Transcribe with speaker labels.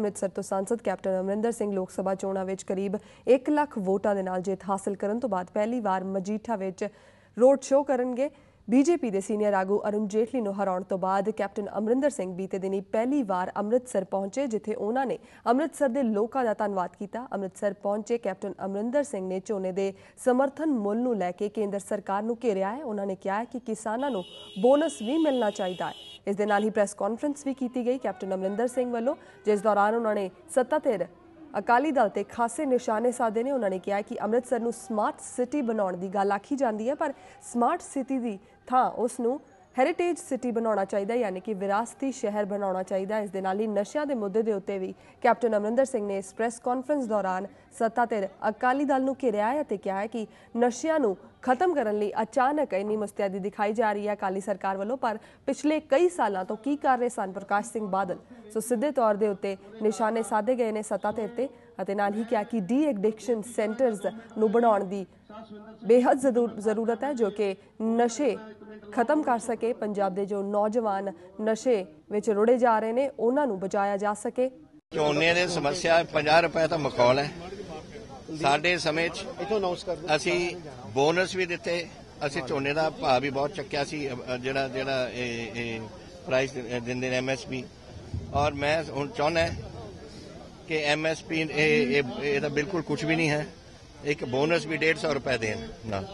Speaker 1: ਅੰਮ੍ਰਿਤਸਰ ਤੋਂ ਸਾਂਸਦ ਕੈਪਟਨ ਅਮਰਿੰਦਰ ਸਿੰਘ ਲੋਕ ਸਭਾ ਚੋਣਾਂ ਵਿੱਚ ਕਰੀਬ 1 ਲੱਖ ਵੋਟਾਂ ਦੇ ਨਾਲ ਜਿੱਤ ਹਾਸਲ ਕਰਨ ਤੋਂ ਬਾਅਦ ਪਹਿਲੀ ਵਾਰ ਮਜੀਠਾ ਵਿੱਚ ਰੋਡ ਸ਼ੋਅ ਕਰਨਗੇ। ਬੀਜੇਪੀ ਦੇ ਸੀਨੀਅਰ ਆਗੂ ਅਰੁਣ ਜੇਟਲੀ ਨੂੰ ਹਰਾਉਣ ਤੋਂ ਬਾਅਦ ਕੈਪਟਨ ਅਮਰਿੰਦਰ ਸਿੰਘ ਬੀਤੇ ਦਿਨੀ ਪਹਿਲੀ ਵਾਰ ਅੰਮ੍ਰਿਤਸਰ ਪਹੁੰਚੇ, ਜਿੱਥੇ ਉਹਨਾਂ ਨੇ ਅੰਮ੍ਰਿਤਸਰ ਦੇ ਲੋਕਾਂ ਦਾ ਧੰਨਵਾਦ ਕੀਤਾ। ਅੰਮ੍ਰਿਤਸਰ ਪਹੁੰਚੇ ਕੈਪਟਨ ਅਮਰਿੰਦਰ ਸਿੰਘ ਨੇ ਝੋਨੇ ਦੇ ਸਮਰਥਨ ਮੁੱਲ ਨੂੰ ਲੈ ਕੇ ਕੇਂਦਰ ਸਰਕਾਰ ਨੂੰ ਘੇਰਿਆ ਹੈ। ਉਹਨਾਂ ਨੇ ਕਿਹਾ ਹੈ ਕਿ ਕਿਸਾਨਾਂ ਨੂੰ ਬੋਨਸ ਵੀ ਮਿਲਣਾ ਚਾਹੀਦਾ ਹੈ। ਇਸ ਦੇ ਨਾਲ ਹੀ ਪ੍ਰੈਸ ਕਾਨਫਰੰਸ ਵੀ ਕੀਤੀ ਗਈ ਕੈਪਟਨ ਅਮਰਿੰਦਰ ਸਿੰਘ ਵੱਲੋਂ, ਜਿਸ ਦੌਰਾਨ ਉਹਨਾਂ ਨੇ ਸੱਤਾ ਧਿਰ ਅਕਾਲੀ ਦਲ ਤੇ ਖਾਸੇ ਨਿਸ਼ਾਨੇ ਸਾਧੇ ਨੇ। ਉਹਨਾਂ ਨੇ ਕਿਹਾ ਕਿ ਅੰਮ੍ਰਿਤਸਰ ਨੂੰ ਸਮਾਰਟ ਸਿਟੀ ਬਣਾਉਣ ਦੀ ਗੱਲ ਆਖੀ ਜਾਂਦੀ ਹੈ, ਪਰ ਸਮਾਰਟ ਸਿਟੀ ਦੀ ਥਾਂ ਉਸ ਨੂੰ ਹੈਰੀਟੇਜ ਸਿਟੀ ਬਣਾਉਣਾ ਚਾਹੀਦਾ ਯਾਨੀ ਕਿ ਵਿਰਾਸਤੀ ਸ਼ਹਿਰ ਬਣਾਉਣਾ ਚਾਹੀਦਾ ਇਸ ਦੇ ਨਾਲ ਹੀ ਨਸ਼ਿਆਂ ਦੇ ਮੁੱਦੇ ਦੇ ਉੱਤੇ ਵੀ ਕੈਪਟਨ ਅਮਰਿੰਦਰ ਸਿੰਘ ਨੇ ਇਸ ਪ੍ਰੈਸ ਕਾਨਫਰੰਸ ਦੌਰਾਨ ਸੱਤਾ ਧਿਰ ਅਕਾਲੀ ਦਲ ਨੂੰ ਘੇਰਿਆ ਹੈ ਅਤੇ ਕਿਹਾ ਹੈ ਕਿ ਨਸ਼ਿਆਂ ਨੂੰ ਖਤਮ ਕਰਨ ਲਈ ਅਚਾਨਕ ਇੰਨੀ ਮੁਸਤੈਦੀ ਦਿਖਾਈ ਜਾ ਰਹੀ ਹੈ ਅਕਾਲੀ ਸਰਕਾਰ ਵੱਲੋਂ, ਪਰ ਪਿਛਲੇ ਕਈ ਸਾਲਾਂ ਤੋਂ ਕੀ ਕਰ ਰਹੇ ਸਨ ਪ੍ਰਕਾਸ਼ ਸਿੰਘ ਬਾਦਲ? ਸੋ ਸਿੱਧੇ ਤੌਰ ਦੇ ਉੱਤੇ ਨਿਸ਼ਾਨੇ ਸਾਧੇ ਗਏ ਨੇ ਸੱਤਾ ਧਿਰ ਤੇ ਅਤੇ ਨਾਲ ਹੀ ਕਿਹਾ ਕਿ ਡੀ ਐਡਿਕਸ਼ਨ ਸੈਂਟਰਸ ਨੂੰ ਬਣਾਉਣ ਦੀ ਬੇਹੱਦ ਜ਼ਰੂਰਤ ਹੈ ਜੋ ਕਿ ਨਸ਼ੇ ਖਤਮ ਕਰ ਸਕੇ। ਪੰਜਾਬ ਦੇ ਜੋ ਨੌਜਵਾਨ ਨਸ਼ੇ ਵਿੱਚ ਰੁੜੇ ਜਾ ਰਹੇ ਨੇ, ਉਹਨਾਂ ਨੂੰ ਬਚਾਇਆ ਜਾ ਸਕੇ।
Speaker 2: ਝੋਨੇ ਦੀ ਸਮੱਸਿਆ 50 ਰੁਪਏ ਤਾਂ ਮਖੌਲ ਹੈ। ਸਾਡੇ ਸਮੇਂ 'ਚ
Speaker 3: ਇਥੋਂ ਅਨਾਉਂਸ ਕਰ
Speaker 2: ਅਸੀਂ ਬੋਨਸ ਵੀ ਦਿੱਤੇ। ਅਸੀਂ ਝੋਨੇ ਦਾ ਭਾਅ ਵੀ ਬਹੁਤ ਚੱਕਿਆ ਸੀ। ਜਿਹੜਾ ਜਿਹੜਾ ਇਹ ਪ੍ਰਾਈਸ ਦਿੰਦੇ ਨੇ ਐਮਐਸਪੀ ਔਰ ਮੈਂ ਹੁਣ ਚਾਹੁੰਦਾ ਕਿ ਐਮਐਸਪੀ ਇਹ- ਇਹਦਾ ਬਿਲਕੁਲ ਕੁਝ ਵੀ ਨਹੀਂ ਹੈ। ਇੱਕ ਬੋਨਸ ਵੀ 150 ਰੁਪਏ ਦੇਣ ਨਾਲ।